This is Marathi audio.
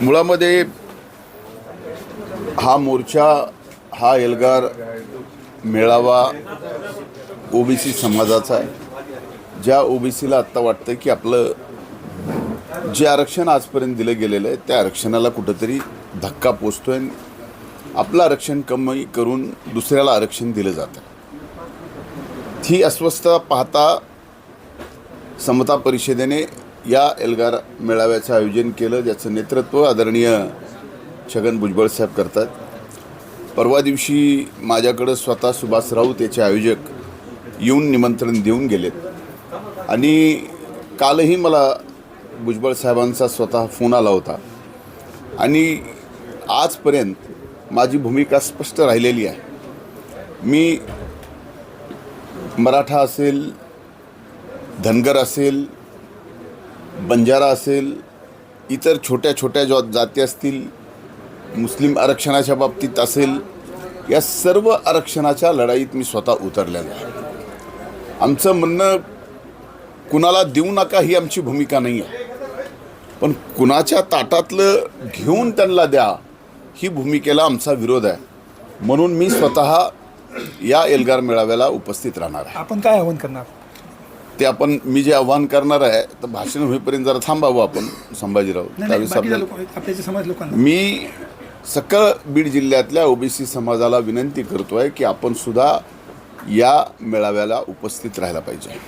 मुळामध्ये हा मोर्चा हा एल्गार मेळावा ओबीसी समाजाचा आहे. ज्या ओबीसीला आत्ता वाटतं की आपलं जे आरक्षण आजपर्यंत दिलं गेलेलं आहे त्या आरक्षणाला कुठंतरी धक्का पोचतोय आपलं आरक्षण कमी करून दुसऱ्याला आरक्षण दिलं जातं ही अस्वस्थता पाहता समता परिषदेने या एल्गार मेळाव्याचं आयोजन केलं ज्याचं नेतृत्व आदरणीय छगन भुजबळ साहेब करतात. परवा दिवशी माझ्याकडं स्वतः सुभाष राऊत याचे आयोजक येऊन निमंत्रण देऊन गेलेत. आणि कालही मला भुजबळ साहेबांचा स्वतः फोन आला होता. आणि आजपर्यंत माझी भूमिका स्पष्ट राहिलेली आहे. मी मराठा असेल धनगर असेल बंजारा असेल इतर छोट्या छोट्या ज्या जाती असतील मुस्लिम आरक्षणाच्या बाबतीत असेल या सर्व आरक्षणाच्या लढाईत मी स्वतः उतरलेलो आहे. आमचं म्हणणं कुणाला देऊ नका ही आमची भूमिका नाही आहे पण कुणाच्या ताटातलं घेऊन त्यांना द्या ही भूमिकेला आमचा विरोध आहे. म्हणून मी स्वतः या एल्गार मेळाव्याला उपस्थित राहणार आहे. आपण काय आव्हान करणार? ते आपण मी जे आव्हान करणार आहे तर भाषण होईपर्यंत जरा थांबावं आपण संभाजीराव. त्यावेळेस आपल्याला मी सकळ बीड जिल्ह्यातल्या ओबीसी समाजाला विनंती करतोय की आपण सुद्धा या मेळाव्याला उपस्थित राहायला पाहिजे.